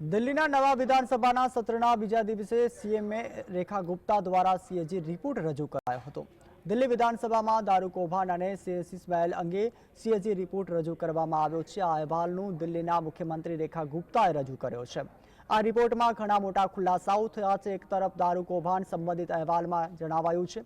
દિલ્હીના નવા વિધાનસભાના સત્રના બીજા દિવસે સીએમએ રેખા ગુપ્તા દ્વારા સીએજી રિપોર્ટ રજૂ કરાયો હતો. દિલ્હી વિધાનસભામાં દારૂ કૌભાંડ અને સીએસી સ્મેલ અંગે સીએજી રિપોર્ટ રજૂ કરવામાં આવ્યો છે. આ અહેવાલનું દિલ્હીના મુખ્યમંત્રી રેખા ગુપ્તાએ રજૂ કર્યો છે. આ રિપોર્ટમાં ઘણા મોટા ખુલાસાઓ થયા છે. એક તરફ દારૂ કૌભાંડ સંબંધિત અહેવાલમાં જણાવાયું છે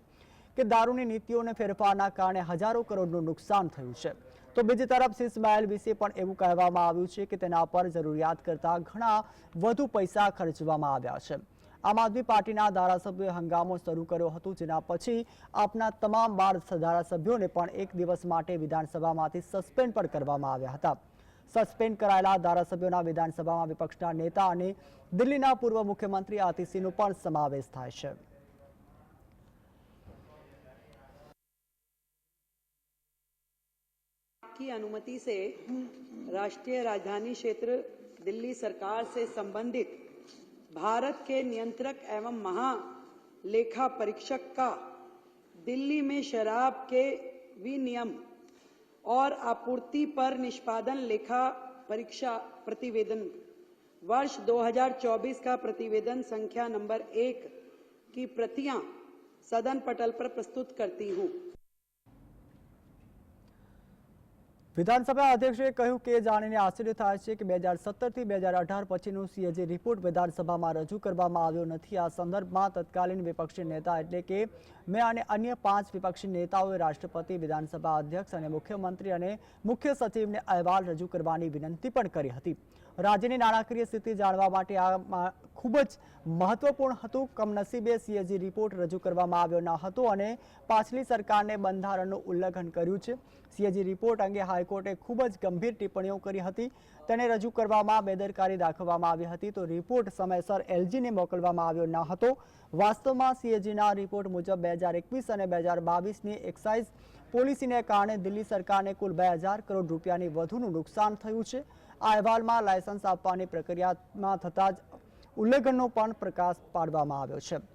કે દારૂની નીતિઓને ફેરફારના કારણે હજારો કરોડનું નુકસાન થયું છે. તો બીજી તરફ સિસમાઇલ વિશે પણ એવું કહેવામાં આવ્યું છે કે તેના પર જરૂરિયાત કરતાં ઘણા વધુ પૈસા ખર્ચવામાં આવ્યા છે. આમ આદમી પાર્ટીના ધારાસભ્યોએ હંગામો શરૂ કર્યો હતો, જેના પછી આપના તમામ બાર ધારાસભ્યોને પણ એક દિવસ માટે વિધાનસભામાંથી સસ્પેન્ડ પણ કરવામાં આવ્યા હતા. સસ્પેન્ડ કરાયેલા ધારાસભ્યોના વિધાનસભામાં વિપક્ષના નેતા અને દિલ્હીના પૂર્વ મુખ્યમંત્રી આતિસિંહનો પણ સમાવેશ થાય છે. की अनुमति से राष्ट्रीय राजधानी क्षेत्र दिल्ली सरकार से संबंधित भारत के नियंत्रक एवं महालेखा परीक्षक का दिल्ली में शराब के विनियम और आपूर्ति पर निष्पादन लेखा परीक्षा प्रतिवेदन। वर्ष 2024 का प्रतिवेदन संख्या नंबर एक की प्रतियाँ सदन पटल पर प्रस्तुत करती हूँ। વિધાનસભા અધ્યક્ષે કહ્યું કે જાણીને આશ્ચર્ય થાય છે કે બે હજાર સત્તરથી બે હજાર અઢાર પછીનો સીએજી રિપોર્ટ વિધાનસભામાં રજૂ કરવામાં આવ્યો નથી. આ સંદર્ભમાં તત્કાલીન વિપક્ષી નેતા એટલે કે મેં અને અન્ય પાંચ વિપક્ષી નેતાઓએ રાષ્ટ્રપતિ, વિધાનસભા અધ્યક્ષ અને મુખ્યમંત્રી અને મુખ્ય સચિવને અહેવાલ રજૂ કરવાની વિનંતી પણ કરી હતી. રાજ્યની નાણાકીય સ્થિતિ જાણવા માટે આ ખૂબ જ મહત્વપૂર્ણ હતું. કમનસીબે સીએજી રિપોર્ટ રજૂ કરવામાં આવ્યો ન હતો અને પાછલી સરકારને બંધારણનું ઉલ્લંઘન કર્યું છે. સીએજી રિપોર્ટ અંગે હાઈકોર્ટે ખૂબ જ ગંભીર ટિપ્પણીઓ કરી હતી. તેને રજૂ કરવામાં બેદરકારી દાખવવામાં આવી હતી તો રિપોર્ટ સમયસર એલજીને મોકલવામાં આવ્યો ન હતો. વાસ્તવમાં સીએજીના રિપોર્ટ મુજબ બે હજાર એકવીસ અને બે હજાર બાવીસની એક્સાઇઝ પોલિસીને કારણે દિલ્હી સરકારને કુલ બે હજાર કરોડ રૂપિયાની વધુનું નુકસાન થયું છે. આ અહેવાલમાં લાયસન્સ આપવાની પ્રક્રિયામાં થતાં જ ઉલ્લંઘનનો પણ પ્રકાશ પાડવામાં આવ્યો છે.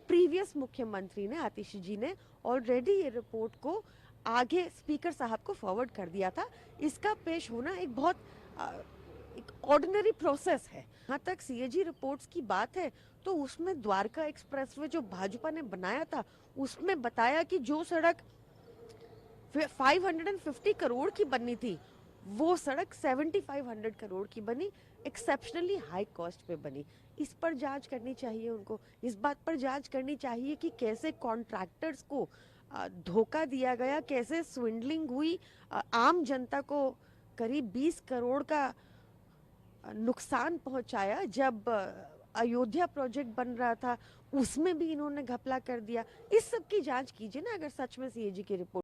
प्रीवियस मुख्यमंत्री ने आतिशी जी ने ऑलरेडी ये रिपोर्ट को आगे स्पीकर साहब को फॉरवर्ड कर दिया था। इसका पेश होना एक बहुत एक ऑर्डिनरी प्रोसेस है। यहाँ तक सीएजी रिपोर्ट्स की बात है तो उसमें द्वारका एक्सप्रेसवे जो भाजपा ने बनाया था, उसमें बताया कि जो सड़क 550 करोड़ की बननी थी वो सड़क 7500 करोड़ की बनी एक्सेप्शनली हाई कॉस्ट पे बनी। इस पर जाँच करनी चाहिए उनको। इस बात पर जाँच करनी चाहिए कि कैसे कॉन्ट्रैक्टर्स को धोखा दिया गया, कैसे स्विंडलिंग हुई। आम जनता को करीब 20 करोड़ का नुकसान पहुँचाया जब अयोध्या प्रोजेक्ट बन रहा था। उसमें भी इन्होंने घपला कर दिया। इस सब की जाँच कीजिए ना अगर सच में सीएजी की रिपोर्ट